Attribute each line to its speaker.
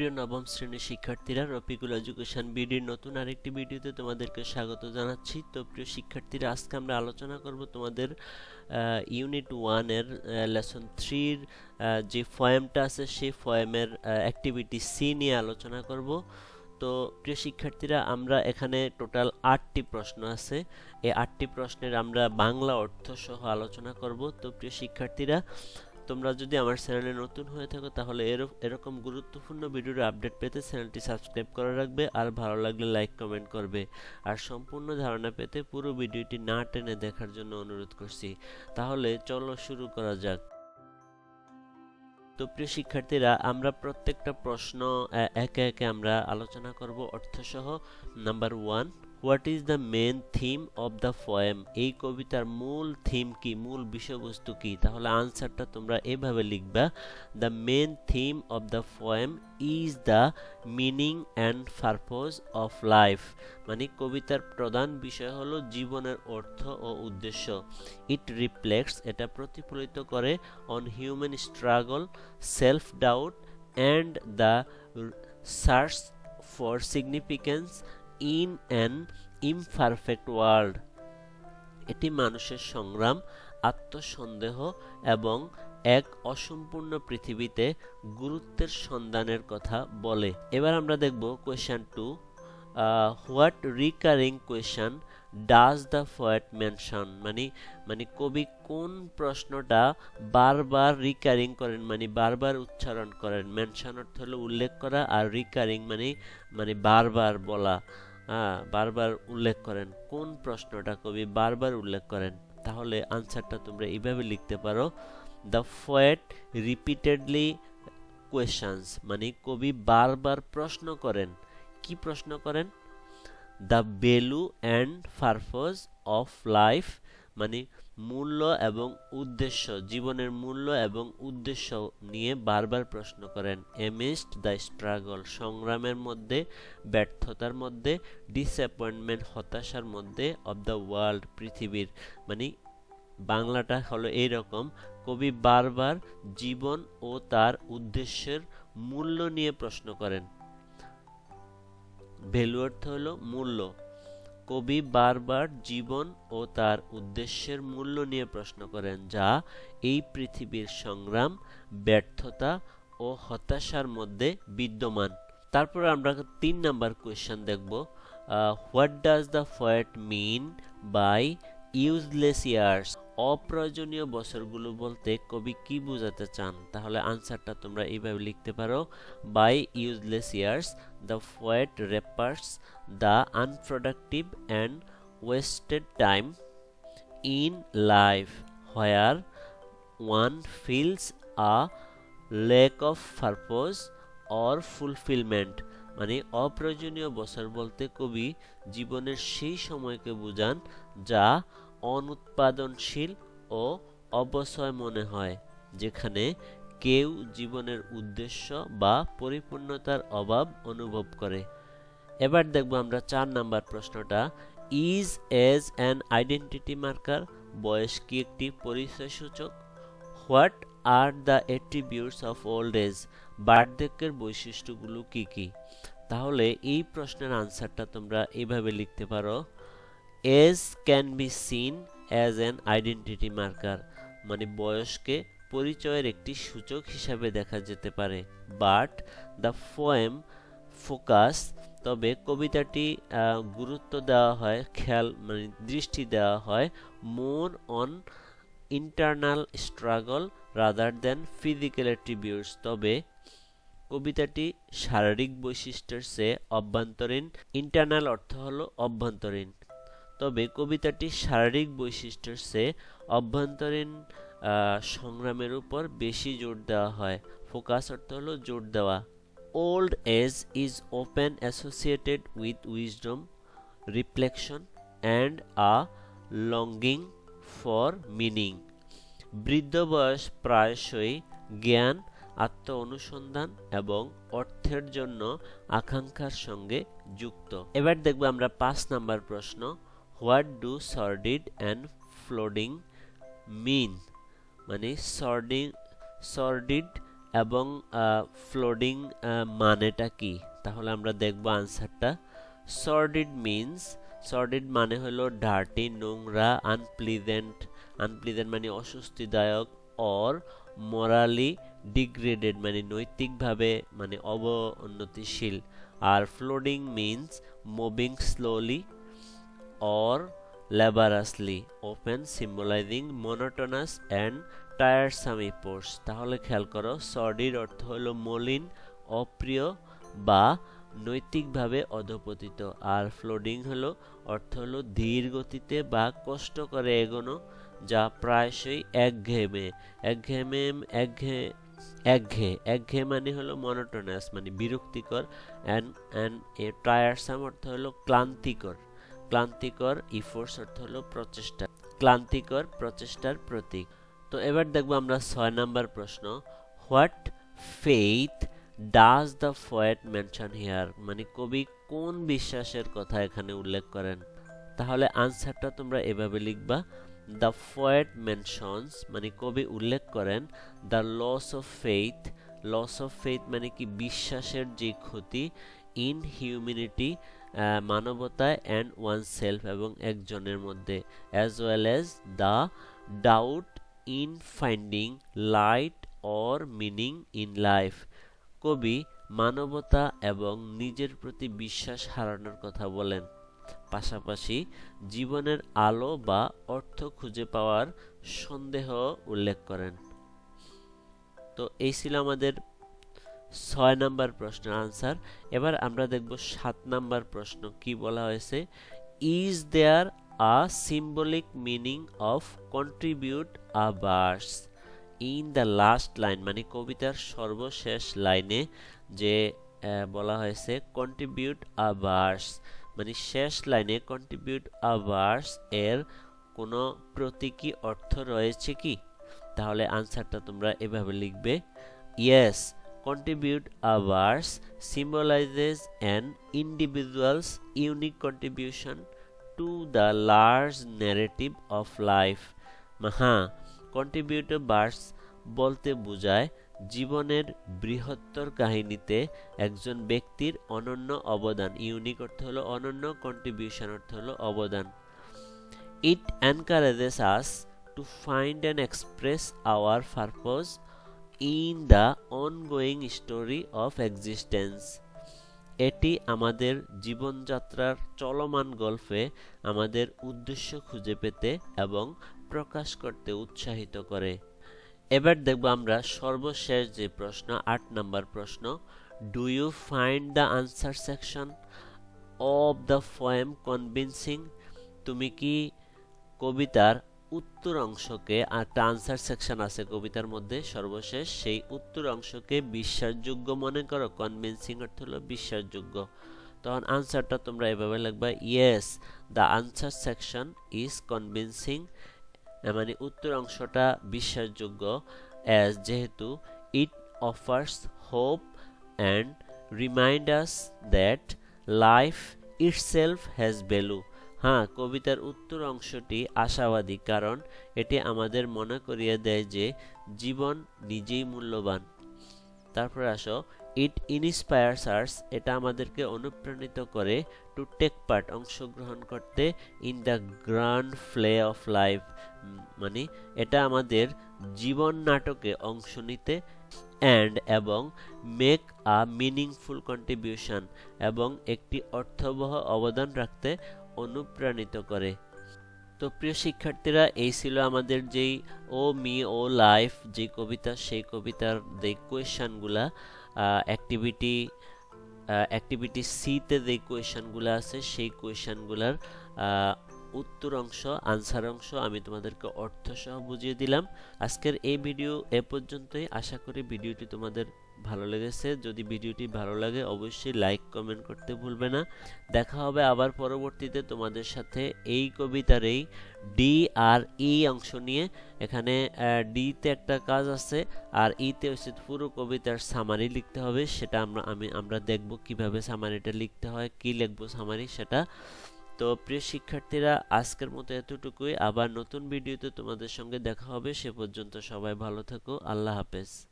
Speaker 1: প্রিয় নবম শ্রেণির শিক্ষার্থীরা, রফিকুল এডুকেশন বিডির নতুন আরেকটি ভিডিওতে তোমাদেরকে স্বাগত জানাচ্ছি। তো প্রিয় শিক্ষার্থীরা, আজকে আমরা আলোচনা করব তোমাদের ইউনিট ওয়ানের লেসন থ্রির যে ফয়েমটা আছে, সেই ফয়েমের অ্যাক্টিভিটি সি নিয়ে আলোচনা করব। তো প্রিয় শিক্ষার্থীরা, আমরা এখানে টোটাল আটটি প্রশ্ন আছে। এই আটটি প্রশ্নের আমরা বাংলা অর্থ সহ আলোচনা করব। তো প্রিয় শিক্ষার্থীরা তোমরা যদি আমার চ্যানেলে নতুন হয়ে থাকো, তাহলে এরকম গুরুত্বপূর্ণ ভিডিওর আপডেট পেতে চ্যানেলটি সাবস্ক্রাইব করে রাখবে আর ভালো লাগলে লাইক কমেন্ট করবে। আর সম্পূর্ণ ধারণা পেতে পুরো ভিডিওটি না টেনে দেখার জন্য অনুরোধ করছি। তাহলে চলো শুরু করা যাক। তো প্রিয় শিক্ষার্থীরা, আমরা প্রত্যেকটা প্রশ্ন একে একে আমরা আলোচনা করব অর্থসহ। Number one what is the main theme of the poem এই কবিতার মূল থিম কি? মূল বিষয়বস্তু কি? তাহলে আনসারটা তোমরা এভাবে লিখবা। The main theme of the poem is the meaning and purpose of life মানে কবিতার প্রধান বিষয় হলো জীবনের অর্থ ও উদ্দেশ্য। ইট রিফ্লেক্টস এটা প্রতিফলিত করে on human struggle self doubt and the search for significance in an imperfect world. এটি মানুষের সংগ্রাম, আত্মসন্দেহ এবং এক অসম্পূর্ণ পৃথিবীতে গুরুত্বের সন্ধানের কথা বলে। এবার আমরা দেখব question two what recurring question does the poet mention মানে মানে কবি কোন প্রশ্নটা বারবার রিকারিং করেন মানে বারবার উচ্চারণ করেন? মেনশন অর্থ হলো উল্লেখ করা আর রিকারিং মানে মানে বারবার বলা। বারবার উল্লেখ করেন। কোন প্রশ্নটা কবি বারবার উল্লেখ করেন? তাহলে আনসারটা তোমরা এইভাবে লিখতে পারো। দ্য ফয়েট রিপিটেডলি কোয়েশনস মানে কবি বারবার প্রশ্ন করেন। কি প্রশ্ন করেন? The value and purpose of life মানে মূল্য এবং উদ্দেশ্য, জীবনের মূল্য এবং উদ্দেশ্য নিয়ে বারবার প্রশ্ন করেন। এমিস্ট দ্য স্ট্রাগল সংগ্রামের মধ্যে, ব্যর্থতার মধ্যে ডিসঅ্যাপয়েন্টমেন্ট হতাশার মধ্যে অব দ্য ওয়ার্ল্ড পৃথিবীর মানে বাংলাটা হলো এইরকম, কবি বারবার জীবন ও তার উদ্দেশ্যের মূল্য নিয়ে প্রশ্ন করেন। ভ্যালু অর্থ হলো মূল্য। কবি বারবার জীবন ও তার উদ্দেশ্যের মূল্য নিয়ে প্রশ্ন করেন, যা এই পৃথিবীর সংগ্রাম, ব্যর্থতা ও হতাশার মধ্যে বিদ্যমান। তারপর আমরা তিন নাম্বার কোয়েশ্চেন দেখব। What does the poet mean by useless years অপ্রয়োজনীয় বছরগুলো বলতে কবি কি বোঝাতে চান? তাহলে আনসারটা তোমরা এইভাবে লিখতে পারো। By useless years the poet refers the unproductive and wasted time in life where one feels a lack of purpose or fulfilment মানে অপ্রয়োজনীয় বছর বলতে কবি জীবনের সেই সময়কে বোঝান যা অনুৎপাদনশীল ও অবসয় মনে হয়, যেখানে কেউ জীবনের উদ্দেশ্য বা পরিপূর্ণতার অভাব অনুভব করে। এবার দেখব আমরা চার নাম্বার প্রশ্নটা is age an identity marker বয়স কি একটি পরিচয় সূচক what are the attributes of old age বার্ধক্যের বৈশিষ্ট্যগুলো কি কি? তাহলে এই প্রশ্নের আনসারটা তোমরা এইভাবে লিখতে পারো। Age can be seen as an identity marker মানে বয়সকে পরিচয়ের একটি সূচক হিসাবে দেখা যেতে পারে। বাট দ্য ফোয়েম ফোকাস তবে কবিতাটি গুরুত্ব দেওয়া হয়, খেয়াল মানে দৃষ্টি দেওয়া হয় more on internal struggle rather than physical attributes তবে কবিতাটি শারীরিক বৈশিষ্ট্যের চেয়ে অভ্যন্তরীণ ইন্টারনাল অর্থ হলো অভ্যন্তরীণ। তবে কবিতাটি শারীরিক বৈশিষ্ট্যের চেয়ে অভ্যন্তরীণ সংগ্রামের উপর বেশি জোর দেওয়া হয়। ফোকাস অর্থ হলো জোর দেওয়া। Old age is often associated with wisdom reflection and a longing for meaning বৃদ্ধ বয়স প্রায়শই জ্ঞান আত্ম অনুসন্ধান এবং অর্থের জন্য আকাঙ্ক্ষার সঙ্গে যুক্ত। এবার দেখব আমরা পাঁচ নাম্বার প্রশ্ন। What do sordid and plodding mean মানে সর্ডিং সর্ডিড এবং ফ্লোডিং মানেটা কি? তাহলে আমরা দেখব আনসারটা সর্ডিড মিনস সর্ডিড মানে হলো ডার্টি নোংরা আনপ্লিজেন্ট আনপ্লিজেন্ট মানে অস্বস্তিদায়ক অর মরালি ডিগ্রেডেড মানে নৈতিকভাবে মানে অবনতিশীল। আর plodding means moving slowly or laboriously often symbolizing monotonous and tiresome efforts তাহলে খেয়াল করো সর্ডির অর্থ হলো মলিন, অপ্রিয় বা নৈতিকভাবে অধপতিত, আর ফ্লোডিং হলো, অর্থ হলো ধীর গতিতে বা কষ্ট করে এগোনো, যা প্রায়শই একঘেয়েমে একঘেয়েমে একঘেয়ে একঘেয়ে একঘেয়ে মানে হলো মনোটোনাস মানে বিরক্তিকর অ্যান্ড অ্যান্ড এ টায়ারসাম অর্থ হলো ক্লান্তিকর। ক্লান্তিকর ইফোর্স অর্থ হলো প্রচেষ্টা, ক্লান্তিকর প্রচেষ্টার প্রতীক। তো এবার দেখব আমরা ছয় নাম্বার প্রশ্ন, what faith does the poet mention here? মানে কবি কোন বিশ্বাসের কথা এখানে উল্লেখ করেন? তাহলে আনসারটা তোমরা এভাবে লিখবা, দ্য ফয়েট মেনশনস মানে কবি উল্লেখ করেন, the loss of faith loss of faith মানে কি বিশ্বাসের যে ক্ষতি ইন হিউম্যানিটি মানবতায় অ্যান্ড ওয়ান সেলফ এবং একজনের মধ্যে as well as the doubt in finding light or meaning in life কবি মানবতা এবং নিজের প্রতি বিশ্বাস হারানোর কথা বলেন। পাশাপাশি জীবনের আলো বা অর্থ খুঁজে পাওয়ার সন্দেহ উল্লেখ করেন। তো এই ছিল আমাদের ছয় নাম্বার প্রশ্নের আনসার। এবার আমরা দেখব সাত নাম্বার প্রশ্ন কি বলা হয়েছে। Is there a symbolic meaning of contribute a verse in the last line মানে কবিতার সর্বশেষ লাইনে যে বলা হয়েছে কন্ট্রিবিউট আ ভার্স মানে শেষ লাইনে কন্ট্রিবিউট আ ভার্স এর কোনো প্রতীকী অর্থ রয়েছে কি? তাহলে আনসারটা তোমরা এভাবে লিখবে। Yes contribute a verse symbolizes individuals unique contribution to to large large of life হ্যাঁ কন্ট্রিবিউট ভার্স বলতে বোঝায় জীবনের বৃহত্তর কাহিনীতে একজন ব্যক্তির অনন্য অবদান। ইউনিক অর্থ হলো অনন্য কন্ট্রিবিউশন অর্থ হলো অবদান। It encourages us to find and express our purpose in the ongoing story of existence এটি আমাদের জীবনযাত্রার চলমান গল্পে আমাদের উদ্দেশ্য খুঁজে পেতে এবং প্রকাশ করতে উৎসাহিত করে। এবার দেখব আমরা সর্বশেষ যে প্রশ্ন, আট নম্বর প্রশ্ন। Do you find the answer section of the poem convincing তুমি কি কবিতার উত্তর অংশকে একটা আনসার সেকশন আছে কবিতার মধ্যে, সর্বশেষ, সেই উত্তর অংশকে বিশ্বাসযোগ্য মনে করো কনভিনসিং অর্থ হলো বিশ্বাসযোগ্য। তখন আনসারটা তোমরা এভাবে লিখবা yes the answer section is convincing মানে উত্তর অংশটা বিশ্বাসযোগ্য অ্যাজ যেহেতু it offers hope and remind us that life itself has value হ্যাঁ কবিতার উত্তর অংশটি আশাবাদী, কারণ এটি আমাদের মনে করিয়ে দেয় যে জীবন নিজেই মূল্যবান। তারপরে আসো ইট ইনস্পায়ার্স আর্স এটা আমাদেরকে অনুপ্রাণিত করে টু টেক পার্ট অংশগ্রহণ করতে in the grand play of life মানে এটা আমাদের জীবন নাটকে অংশ নিতে অ্যান্ড এবং মেক আ মিনিংফুল কন্ট্রিবিউশন এবং একটি অর্থবহ অবদান রাখতে অনুপ্রাণিত করে। তো প্রিয় শিক্ষার্থীরা, এই ছিল আমাদের যেই ও, মি, ও, লাইফ, যে কবিতা, সেই কবিতার যে কোয়েশনগুলা অ্যাক্টিভিটি অ্যাক্টিভিটি সিতে যে কোয়েশনগুলো আছে, সেই কোয়েশনগুলার উত্তর অংশ আনসার অংশ আমি তোমাদেরকে অর্থ সহ বুঝিয়ে দিলাম। আজকের এই ভিডিও এ পর্যন্তই। আশা করি ভিডিওটি তোমাদের ভালো লেগেছে। যদি ভিডিওটি ভালো লাগে, অবশ্যই লাইক, কমেন্ট করতে ভুলবে না। দেখা হবে আবার পরবর্তীতে তোমাদের সাথে এই কবিতার এই ডি আর ই অংশ নিয়ে। এখানে ডিতে একটা কাজ আছে, আর ইতে হচ্ছে পুরো কবিতার সামারি লিখতে হবে। সেটা আমরা, আমি, আমরা দেখব কীভাবে সামারিটা লিখতে হয়, কি লিখব সামারি সেটা। তো প্রিয় শিক্ষার্থীরা, আজকের মতো এতটুকুই। আবার নতুন ভিডিওতে তোমাদের সঙ্গে দেখা হবে। সে পর্যন্ত সবাই ভালো থাকো। আল্লাহ হাফেজ।